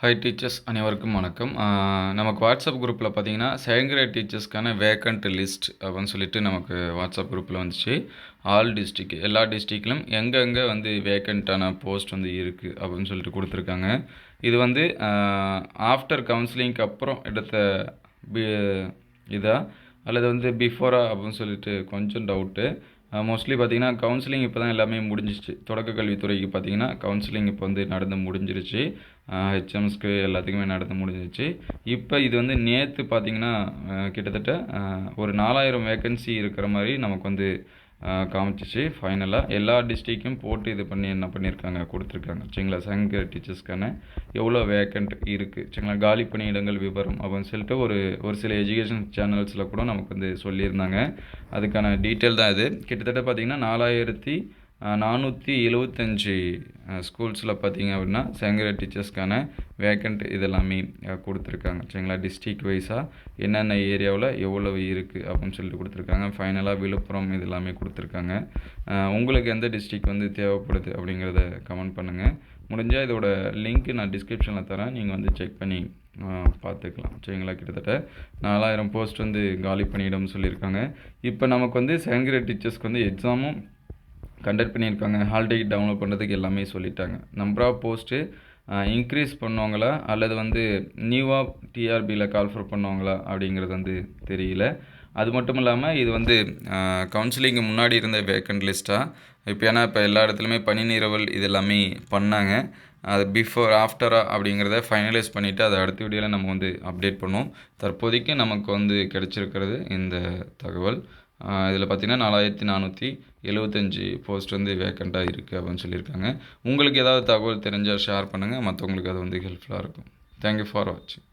Hi teachers அனைவருக்கும் வணக்கம். நமக்கு வாட்ஸ்அப் குரூப்பில் பார்த்தீங்கன்னா செகண்ட் கிரேட் டீச்சர்ஸ்க்கான வேக்கண்ட் லிஸ்ட் அப்படின்னு சொல்லிட்டு நமக்கு வாட்ஸ்அப் குரூப்பில் வந்துச்சு. ஆல் டிஸ்ட்ரிக் எல்லா டிஸ்ட்ரிக்ட்லையும் எங்கெங்கே வந்து வேக்கண்ட்டான போஸ்ட் வந்து இருக்குது அப்படின்னு சொல்லிட்டு கொடுத்துருக்காங்க. இது வந்து ஆஃப்டர் கவுன்சிலிங்க்கு அப்புறம் எடுத்த பி இதாக அல்லது வந்து பிஃபோரா அப்படின்னு சொல்லிட்டு கொஞ்சம் டவுட்டு மோஸ்ட்லி பார்த்திங்கன்னா கவுன்சிலிங் இப்போ தான் எல்லாமே முடிஞ்சிச்சு தொடக்க கல்வித்துறைக்கு பார்த்தீங்கன்னா கவுன்சிலிங் இப்போ வந்து நடந்து முடிஞ்சிருச்சு. ஹெச்எம்ஸ்க்கு எல்லாத்துக்குமே நடந்து முடிஞ்சிருச்சு. இப்போ இது வந்து நேற்று பார்த்தீங்கன்னா கிட்டத்தட்ட ஒரு நாலாயிரம் வேக்கன்சி இருக்கிற மாதிரி நமக்கு வந்து காமிச்சிச்சு. ஃபைனலாக எல்லா டிஸ்ட்ரிக்கும் போட்டு இது பண்ணி என்ன பண்ணியிருக்காங்க கொடுத்துருக்காங்க. சரிங்களா? சங்க டீச்சர்ஸ்க்கான எவ்வளோ வேக்கண்ட் இருக்குது சரிங்களா? காலி பணியிடங்கள் விவரம் அப்படின்னு சொல்லிட்டு ஒரு ஒரு சில எஜுகேஷன் சேனல்ஸில் கூட நமக்கு வந்து சொல்லியிருந்தாங்க. அதுக்கான டீட்டெயில் தான் இது. கிட்டத்தட்ட பார்த்தீங்கன்னா நாலாயிரத்தி நானூற்றி எழுவத்தஞ்சு ஸ்கூல்ஸில் பார்த்தீங்க அப்படின்னா செங்கர டீச்சர்ஸ்க்கான வேக்கண்ட் இதெல்லாமே கொடுத்துருக்காங்க. சரிங்களா? டிஸ்ட்ரிக்ட் வைஸாக என்னென்ன ஏரியாவில் எவ்வளவு இருக்குது அப்படின்னு சொல்லிட்டு கொடுத்துருக்காங்க. ஃபைனலாக விழுப்புரம் இது எல்லாமே கொடுத்துருக்காங்க உங்களுக்கு எந்த டிஸ்ட்ரிக்ட் வந்து தேவைப்படுது அப்படிங்கிறத கமெண்ட் பண்ணுங்கள் முடிஞ்சால் இதோட லிங்க்கு நான் டிஸ்கிரிப்ஷனில் தரேன். நீங்கள் வந்து செக் பண்ணி பார்த்துக்கலாம். சரிங்களா? கிட்டத்தட்ட நாலாயிரம் போஸ்ட் வந்து காலி பண்ணியிடம் சொல்லியிருக்காங்க. இப்போ நமக்கு வந்து செகண்ட் டீச்சர்ஸ்க்கு வந்து எக்ஸாமும் கண்டக்ட் பண்ணியிருக்காங்க. ஹால் டிக்கெட் டவுன்லோட் பண்ணுறதுக்கு எல்லாமே சொல்லிட்டாங்க. நம்பர் ஆஃப் போஸ்ட்டு இன்க்ரீஸ் பண்ணுவாங்களா? அல்லது வந்து நியூவாக டிஆர்பியில் கால்ஃபர் பண்ணுவாங்களா? அப்படிங்கிறது வந்து தெரியல. அது மட்டும் இல்லாமல் இது வந்து கவுன்சிலிங்க்கு முன்னாடி இருந்த வேக்கண்ட் லிஸ்ட்டாக இப்போ ஏன்னா இப்போ எல்லா இடத்துலையுமே பணி நிரவல் இது எல்லாமே பண்ணாங்க. அது பிஃபோர் ஆஃப்டரா அப்படிங்கிறத ஃபைனலைஸ் பண்ணிவிட்டு அதை அடுத்த வீடியோவில் நம்ம வந்து அப்டேட் பண்ணுவோம். தற்போதைக்கு நமக்கு வந்து கிடச்சிருக்கிறது இந்த தகவல். இதில் பார்த்தீங்கன்னா நாலாயிரத்தி நானூற்றி எழுபத்தஞ்சி போஸ்ட் வந்து வேக்கண்ட்டாக இருக்குது அப்படின்னு சொல்லியிருக்காங்க. உங்களுக்கு ஏதாவது தகவல் தெரிஞ்சால் ஷேர் பண்ணுங்கள் மற்றவங்களுக்கு அது வந்து ஹெல்ப்ஃபுல்லாக இருக்கும். தேங்க்யூ ஃபார் வாட்சிங்